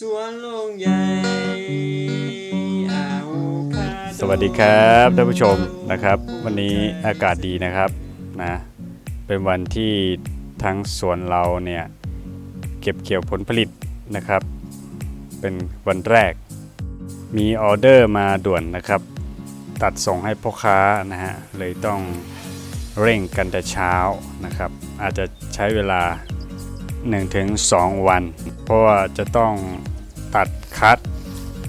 สวนลงใหญ่สวัสดีครับท่านผู้ชมนะครับ วันนี้อากาศดีนะครับนะเป็นวันที่ทั้งสวนเราเนี่ยเก็บเกี่ยวผลผลิตนะครับ เป็นวันแรก มีออเดอร์มาด่วนนะครับ ตัดส่งให้พ่อค้านะฮะเลยต้องเร่งกันแต่เช้านะครับ อาจจะใช้เวลา 1-2 วัน เพราะว่าจะต้องตัดคัด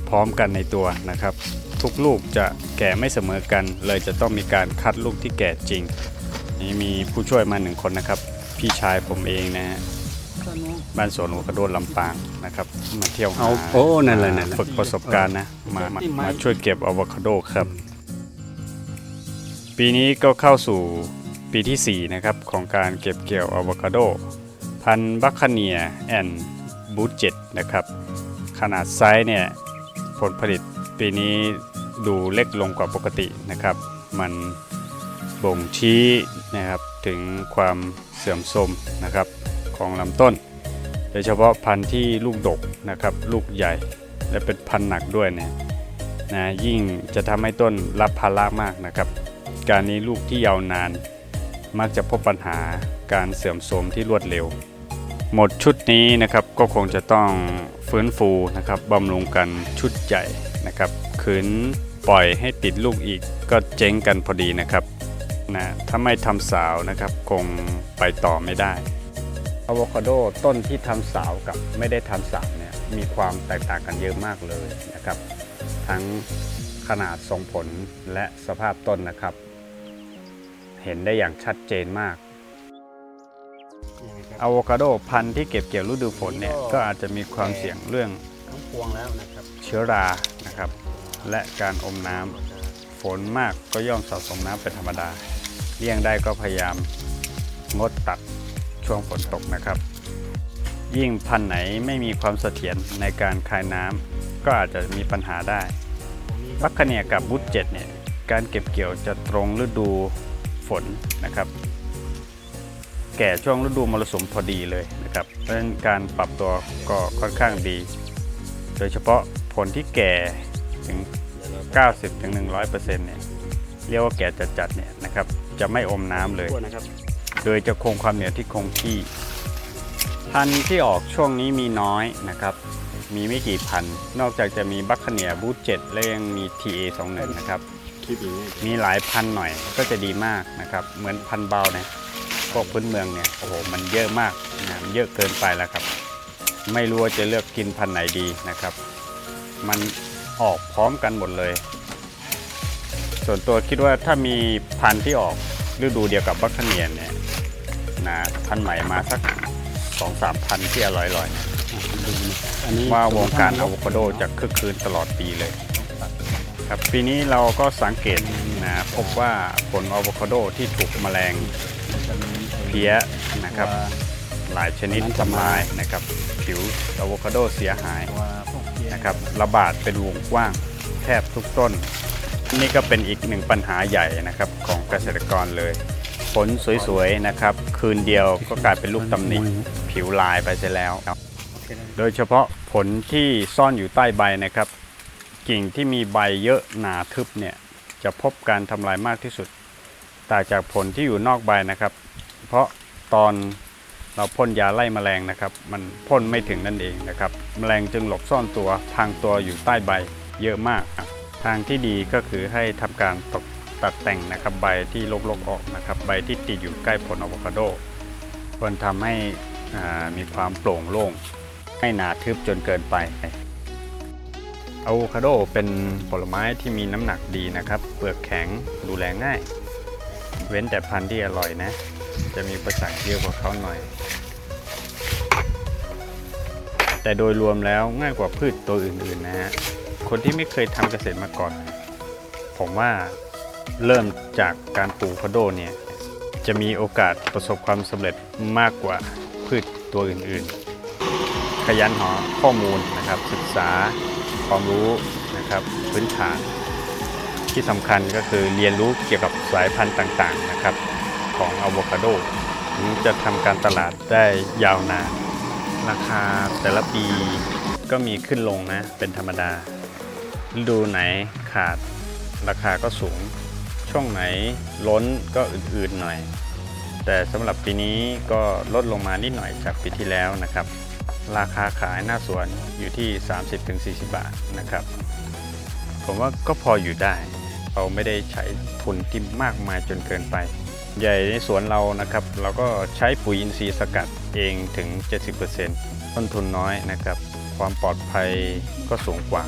พร้อมกันในตัวนะครับ ทุกลูกจะแก่ไม่เสมอกัน เลยจะต้องมีการคัดลูกที่แก่จริง นี่มีผู้ช่วยมาหนึ่งคนนะครับ พี่ชายผมเองนะฮะบ้านสวนหัวกระโดนลำปางนะครับมาเที่ยวหาเอาโอ้นั่นแหละนั่นแหละ ฝึกประสบการณ์นะมามามาช่วยเก็บอะโวคาโดครับ ปีนี้ก็เข้าสู่ปีที่ 4 นะครับ ของการเก็บเกี่ยวอะโวคาโด พันธุ์บัคคเนียแอนบูเจ็ดนะครับ ขนาดไซส์เนี่ยผลผลิตปีนี้ดูเล็กลงกว่าปกตินะครับ มันบ่งชี้นะครับถึงความเสื่อมโทรมนะครับของลำต้น โดยเฉพาะพันธุ์ที่ลูกดกนะครับ ลูกใหญ่และเป็นพันธุ์หนักด้วยเนี่ยนะยิ่งจะทำให้ต้นรับภาระมากนะครับ การนี้ลูกที่ยาวนานมักจะพบปัญหาการเสื่อมโทรมที่รวดเร็ว หมดชุดนี้นะครับก็คงจะต้องฟื้นฟูนะครับบำรุงกันชุดใหญ่นะครับขืนปล่อยให้ติดลูกอีกก็เจ๊งกันพอดีนะครับนะถ้าไม่ทำสาวนะครับคงไปต่อไม่ได้อะโวคาโดต้นที่ทำสาวกับไม่ได้ทำสาวเนี่ยมีความแตกต่างกันเยอะมากเลยนะครับทั้งขนาดทรงผลและสภาพต้นนะครับ เห็นได้อย่างชัดเจนมาก อะโวคาโดพันธุ์ที่เก็บเกี่ยวฤดูฝนเนี่ยก็อาจจะมีความเสี่ยงเรื่องทั้งพวงแล้วนะครับเชื้อรานะครับ และการอมน้ำฝนมากก็ย่อมสะสมน้ำเป็นธรรมดาเลี่ยงได้ก็พยายามงดตัดช่วงฝนตกนะครับ ยิ่งพันธุ์ไหนไม่มีความเสถียรในการคายน้ำก็อาจจะมีปัญหาได้บัคคาเนียกับบุตเจ็ดเนี่ยการเก็บเกี่ยวจะตรงฤดูฝนนะครับ แก่ช่วงฤดูมรสุมพอดีเลยนะครับเพราะฉะนั้นการปรับตัวก็ค่อนข้างดี โดยเฉพาะผลที่แก่ถึง 90ถึง100%เนี่ยเรียกว่าแก่จัดๆเนี่ยนะครับจะไม่อมน้ำเลยพวนะครับโดยจะคงความเหนียวที่คงที่พันธุ์ที่ออกช่วงนี้มีน้อยนะครับ มีไม่กี่พันธุ์นอกจากจะมีบัคคเนียบูเจ็ดและยังมี TA21 นะครับคลิปอย่างนี้มีหลายพันหน่อยก็จะดีมากนะครับ เหมือนพันเบาเนี่ยพ วกพื้นเมืองเนี่ยโอ้โหมันเยอะมากนะมันเยอะเกินไปแล้วครับ ไม่รู้ว่าจะเลือกกินพันธุ์ไหนดีนะครับ มันออกพร้อมกันหมดเลย ส่วนตัวคิดว่าถ้ามีพันธุ์ที่ออกฤดูเดียวกับบัคคเนียนเนี่ยนะพันธุ์ใหม่มาสักสองสามพันที่อร่อยๆดูนะอันนี้ว่าวงการอะโวคาโดจะคึกคืนตลอดปีเลยครับปีนี้เราก็สังเกตนะพบว่าผลอะโวคาโดที่ถูกแมลง เพี้ยนะครับ หลายชนิดทำลายนะครับ ผิวอะโวคาโดเสียหายตัวพวกเพี้ยนะครับระบาดเป็นวงกว้างแทบทุกต้น นี่ก็เป็นอีกหนึ่งปัญหาใหญ่นะครับของเกษตรกรเลย ผลสวยๆนะครับ คืนเดียวก็กลายเป็นลูกตำหนิผิวลายไปเสียแล้ว โดยเฉพาะผลที่ซ่อนอยู่ใต้ใบนะครับ กิ่งที่มีใบเยอะหนาทึบเนี่ยจะพบการทำลายมากที่สุดต่างจากผลที่อยู่นอกใบนะครับ เพราะตอนเราพ่นยาไล่แมลงนะครับ มันพ่นไม่ถึงนั่นเองนะครับแมลงจึงหลบซ่อนตัวพางตัวอยู่ใต้ใบเยอะมาก ทางที่ดีก็คือให้ทำการตกตัดแต่งนะครับใบที่ลกๆออกนะครับใบที่ติดอยู่ใกล้ผลอะโวคาโดควรทำให้มีความโปร่งโล่งไม่หนาทึบจนเกินไปอะโวคาโดเป็นผลไม้ที่มีน้ำหนักดีนะครับ เปลือกแข็งดูแลง่าย เว้นแต่พันธุ์ที่อร่อยนะ จะมีประสักเยอะกว่าเขาหน่อย แต่โดยรวมแล้วง่ายกว่าพืชตัวอื่นๆนะฮะ คนที่ไม่เคยทำเกษตรมาก่อน ผมว่าเริ่มจากการปลูกอะโวคาโดเนี่ย จะมีโอกาสประสบความสำเร็จมากกว่าพืชตัวอื่นๆ ขยันหาข้อมูลนะครับ ศึกษาความรู้นะครับพื้นฐานที่สำคัญก็คือเรียนรู้เกี่ยวกับสายพันธุ์ต่างๆนะครับ ของอะโวคาโดถึงจะทำการตลาดได้ยาวนาน ราคาแต่ละปีก็มีขึ้นลงนะ เป็นธรรมดา ฤดูไหนขาดราคาก็สูง ช่วงไหนล้นก็อื่นๆหน่อย แต่สำหรับปีนี้ก็ลดลงมานิดหน่อยจากปีที่แล้วนะครับ ราคาขายหน้าสวนอยู่ที่ 30-40 บาทนะครับ ผมว่าก็พออยู่ได้ เราไม่ได้ใช้ทุนที่มากมายจนเกินไป ใหญ่ในสวนเรานะครับ เราก็ใช้ปุ๋ยอินทรีย์สกัดเองถึง 70%ต้นทุนน้อยนะครับ ความปลอดภัยก็สูงกว่า